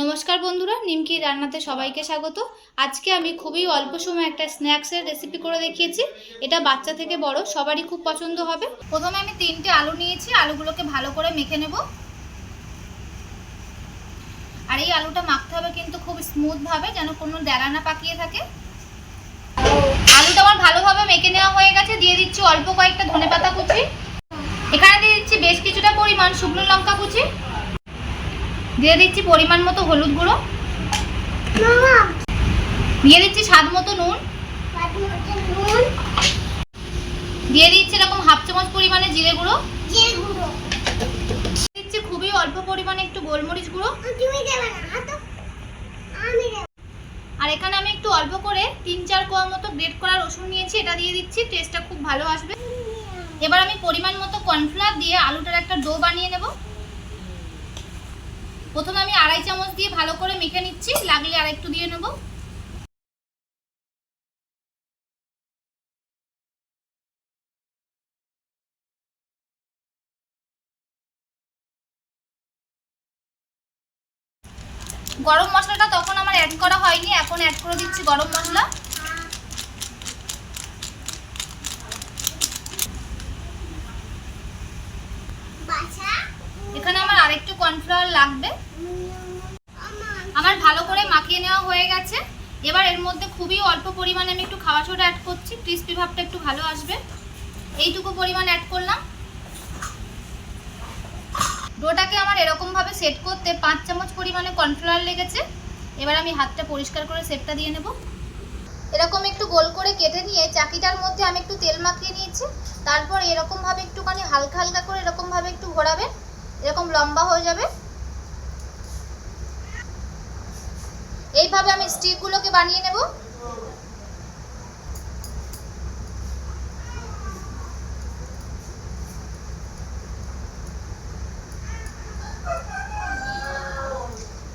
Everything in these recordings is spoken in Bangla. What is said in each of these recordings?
নমস্কার বন্ধুরা, নিমকি রান্নাতে সবাইকে স্বাগত। আজকে আমি খুবই অল্প সময় একটা স্ন্যাক্সের রেসিপি করে দেখিয়েছি। এটা বাচ্চা থেকে বড়, সবারই খুব পছন্দ হবে। প্রথমে আমি তিনটে আলু নিয়েছি, আলুগুলোকে ভালো করে মেখে নেব। আর এই আলুটা মাখতে হবে কিন্তু খুব স্মুথভাবে যেন কোনো ডেলা না পাকিয়ে থাকে। আলুটা আমার ভালোভাবে মেখে নেওয়া হয়ে গেছে। দিয়ে দিচ্ছি অল্প কয়েকটা ধনেপাতা কুচি। এখানে দিয়ে দিচ্ছি বেশ কিছুটা পরিমাণ শুকনো লঙ্কা কুচি। দিয়ে দিচ্ছি পরিমাণ মতো হলুদ গুঁড়ো। দিয়ে দিচ্ছি স্বাদ মতো নুন। দিয়ে দিচ্ছি এরকম হাফ চামচ পরিমাণে জিরে গুঁড়ো। দিচ্ছি খুবই অল্প পরিমাণে একটু গোলমরিচ গুঁড়ো। আর এখানে আমি একটু অল্প করে তিন চার কোয়া মতো গ্রেট করা রসুন নিয়েছি, এটা দিয়ে দিচ্ছি টেস্টটা খুব ভালো আসবে। এবার আমি পরিমাণ মতো কর্নফ্লাওয়ার দিয়ে আলুটার একটা ডো বানিয়ে নেব। প্রথমে আমি আড়াই চামচ দিয়ে ভালো করে মেখে নিচ্ছি, লাগলে আর একটু দিয়ে নেব। গরম মশলাটা তখন আমার অ্যাড করা হয়নি, এখন অ্যাড করে দিচ্ছি গরম মশলা এখানে আমার কর্নফ্লাওয়ার লাগবে। আমার ভালো করে মাখিয়ে নেওয়া হয়ে গেছে। এবার এর মধ্যে খুবই অল্প পরিমাণে আমি একটু খাওয়া সোডা অ্যাড করছি। ক্রিস্পি ভাবটা একটু ভালো আসবে। এইটুকু পরিমাণ অ্যাড করলাম। ডোটাকে আমার এরকমভাবে সেট করতে পাঁচ চামচ পরিমাণে কর্নফ্লাওয়ার লেগেছে। এবার আমি হাতটা পরিষ্কার করে সেপটা দিয়ে নেব। এরকম একটু গোল করে কেটে নিয়ে চাকিটার মধ্যে আমি একটু তেল মাখিয়ে নিয়েছি। তারপর এরকমভাবে একটুখানি হালকা হালকা করে এরকমভাবে একটু ঘোরাবেন এরকম লম্বা হয়ে যাবে। এইভাবে আমি স্টিকগুলোকে বানিয়ে নেব।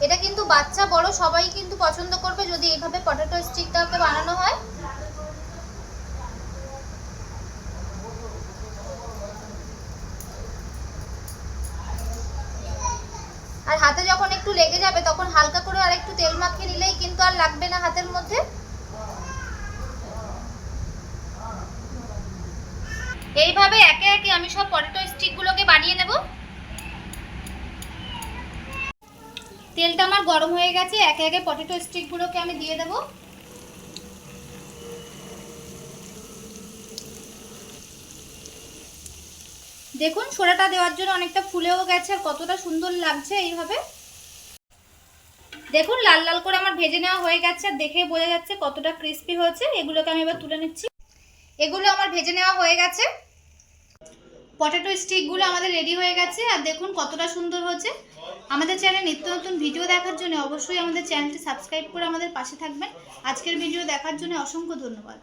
এটা কিন্তু বাচ্চা, বড়, সবাই কিন্তু পছন্দ করবে যদি এইভাবে পটেটো স্টিকটাকে বানানো হয়। আর হাতে যখন একটু লেগে যাবে, তখন হালকা করে আর একটু তেল মাখিয়ে নিলেই কিন্তু আর লাগবে না হাতের মধ্যে। এইভাবে একে একে আমি সব পটেটো স্টিকগুলোকে বানিয়ে নেব। তেলটা আমার গরম হয়ে গেছে, একে একে পটেটো স্টিকগুলোকে আমি দিয়ে দেবো। দেখুন, সোডাটা দেওয়ার জন্য অনেকটা ফুলেও গেছে, আর কতটা সুন্দর লাগছে এইভাবে। দেখুন, লাল লাল করে আমার ভেজে নেওয়া হয়ে গেছে, আর দেখে বোঝা যাচ্ছে কতটা ক্রিস্পি হয়েছে। এগুলোকে আমি এবার তুলে নিচ্ছি। এগুলো আমার ভেজে নেওয়া হয়ে গেছে। পটেটো স্টিকগুলো আমাদের রেডি হয়ে গেছে, আর দেখুন কতটা সুন্দর হয়েছে। আমাদের চ্যানেলে নিত্য নতুন ভিডিও দেখার জন্য অবশ্যই আমাদের চ্যানেলটি সাবস্ক্রাইব করে আমাদের পাশে থাকবেন। আজকের ভিডিও দেখার জন্য অসংখ্য ধন্যবাদ।